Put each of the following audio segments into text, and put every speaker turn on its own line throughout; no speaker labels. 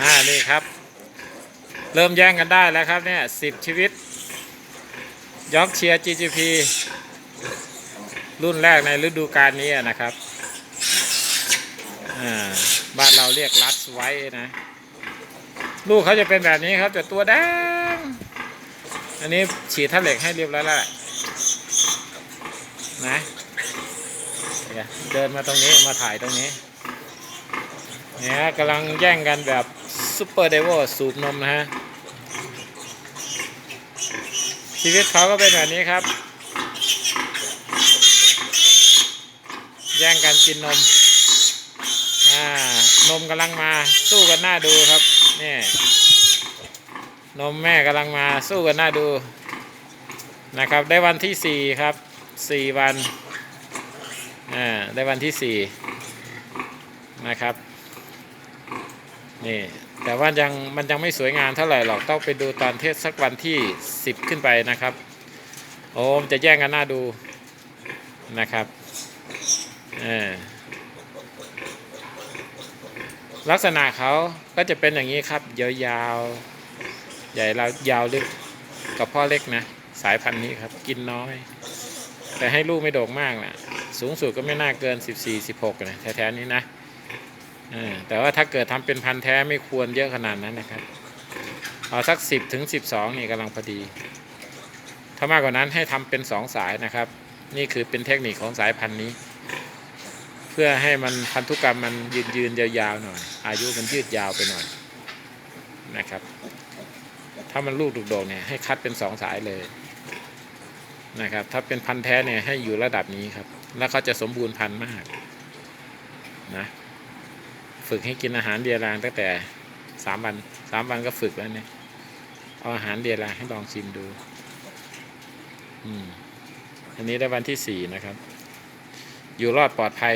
อ่านี่ครับ เริ่มแย่งกันได้แล้วครับเนี่ยสิบชีวิตยอกเชียร์ GGP รุ่นแรกในฤดูกาลนี้นะครับอ่าบ้านเราเรียกลัสไว้นะ ลูกเขาจะเป็นแบบนี้ครับแต่ตัวแดง อันนี้ฉีดท่าเหล็กให้เรียบร้อยแล้วแหละนะเดินมาตรงนี้มาถ่ายตรงนี้ เนี่ยกำลังแย่งกันแบบซูเปอร์เดวสูบนมนะฮะ ชีวิตเขาก็เป็นแบบนี้ครับ แย่งกันกินนม อ่า นมกำลังมาสู้กันหน้าดูครับนี่นมแม่กำลังมาสู้กันหน้าดูนะครับได้วันที่สี่ครับสี่วันอ่าได้วันที่สี่นะครับ นี่แต่ว่ายังมันยังไม่สวยงามเท่าไหร่หรอกต้องไปดูตอนเทศสักวันที่ 10 ขึ้นไปนะครับ โอ้มจะแย่งกันหน้าดูนะครับลักษณะเขาก็จะเป็นอย่างนี้ครับ ยาวๆ ใหญ่เรายาวลึกกับพ่อเล็กนะ สายพันธุ์นี้ครับ กินน้อย แต่ให้ลูกไม่โด่งมากนะสูงสุดก็ไม่น่าเกิน 14-16นะแถวๆนี้นะ แต่ว่าถ้าเกิดทำเป็นพันธุ์แท้ไม่ควรเยอะขนาดนั้นนะครับ เอาสักสิบถึงสิบสองนี่กำลังพอดี ถ้ามากกว่านั้นให้ทำเป็นสองสายนะครับ นี่คือเป็นเทคนิคของสายพันธุ์นี้ เพื่อให้มันพันธุกรรมมันยืนยืนยาวๆหน่อย อายุมันยืดยาวไปหน่อยนะครับ ถ้ามันลูกดุกโดกเนี่ยให้คัดเป็นสองสายเลยนะครับถ้าเป็นพันธุ์แท้เนี่ยให้อยู่ระดับนี้ครับ แล้วเขาจะสมบูรณ์พันธุ์มากนะ ฝึกให้กินอาหารเดียรางตั้งแต่สามวันสามวันก็ฝึกแล้วเนี่ย เอาอาหารเดียรางให้ลองชิมดู อืม อันนี้ได้วันที่สี่นะครับ อยู่รอดปลอดภัย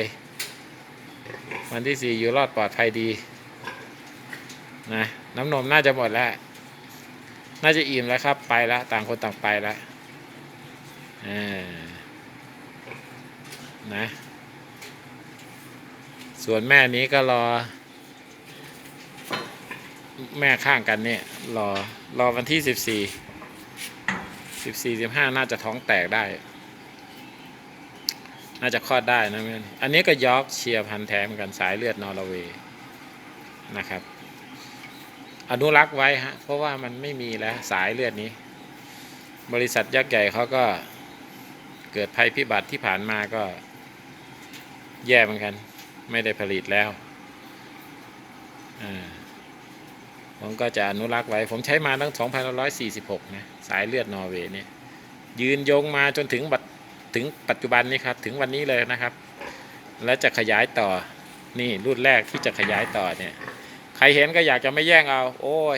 วันที่สี่อยู่รอดปลอดภัยดี นะ น้ำนมน่าจะหมดแล้ว น่าจะอิ่มแล้วครับ ไปแล้วต่างคนต่างไปแล้วอ่านะ ส่วนแม่นี้ก็รอ แม่ข้างกันเนี่ย รอ รอวันที่สิบสี่สิบสี่สิบห้าน่าจะท้องแตกได้ น่าจะคลอดได้นะแม่อันนี้ก็ยอกเชียร์พันแท้เหมือนกันสายเลือดนอร์เวย์นะครับ อนุรักษ์ไว้ฮะ เพราะว่ามันไม่มีแล้วสายเลือดนี้ บริษัทยักษ์ใหญ่เขาก็เกิดภัยพิบัติที่ผ่านมาก็แย่เหมือนกัน ไม่ได้ผลิตแล้วผมก็จะอนุรักษ์ไว้ ผมใช้มาตั้ง2546 นะ สายเลือดนอร์เวย์เนี่ย ยืนยงมาจนถึงบัดถึงปัจจุบันนี้ครับ ถึงวันนี้เลยนะครับ และจะขยายต่อ นี่รุ่นแรกที่จะขยายต่อเนี่ย ใครเห็นก็อยากจะไม่แย่งเอา โอ้ย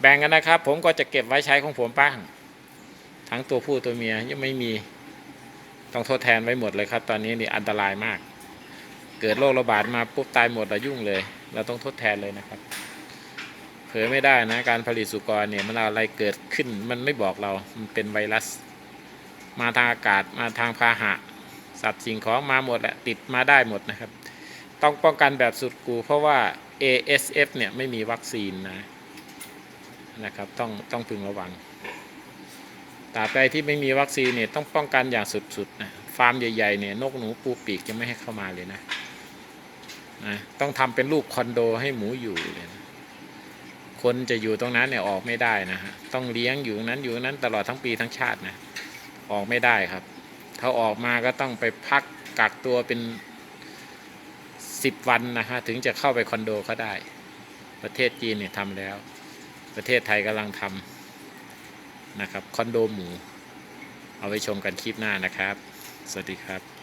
แบ่งกันนะครับ ผมก็จะเก็บไว้ใช้ของผมบ้าง ทั้งตัวผู้ตัวเมียยังไม่มี ต้องทดแทนไว้หมดเลยครับ ตอนนี้นี่อันตรายมาก เกิดโรคระบาดมาปุ๊บตายหมดอะยุ่งเลย เราต้องทดแทนเลยนะครับ เผลอไม่ได้นะการผลิตสุกรเนี่ยมันอะไรเกิดขึ้นมันไม่บอกเรา มันเป็นไวรัส มาทางอากาศมาทางพาหะ สัตว์สิ่งของมาหมดแหละติดมาได้หมดนะครับ ต้องป้องกันแบบสุดกู เพราะว่า ASF เนี่ยไม่มีวัคซีนนะนะครับต้องต้องพึงระวังตราบใดที่ไม่มีวัคซีนเนี่ยต้องป้องกันอย่างสุดๆนะฟาร์มใหญ่ๆเนี่ยนกหนูปูปีกจะไม่ให้เข้ามาเลยนะ นะต้องทำเป็นรูปคอนโดให้หมูอยู่เลยคนจะอยู่ตรงนั้นเนี่ยออกไม่ได้นะฮะต้องเลี้ยงอยู่นั้นอยู่นั้นตลอดทั้งปีทั้งชาตินะออกไม่ได้ครับ ถ้าออกมาก็ต้องไปพักกักตัวเป็นสิบวันนะฮะถึงจะเข้าไปคอนโดเขาได้ ประเทศจีนเนี่ยทำแล้ว ประเทศไทยกำลังทำนะครับคอนโดหมู เอาไว้ชมกันคลิปหน้านะครับ สวัสดีครับ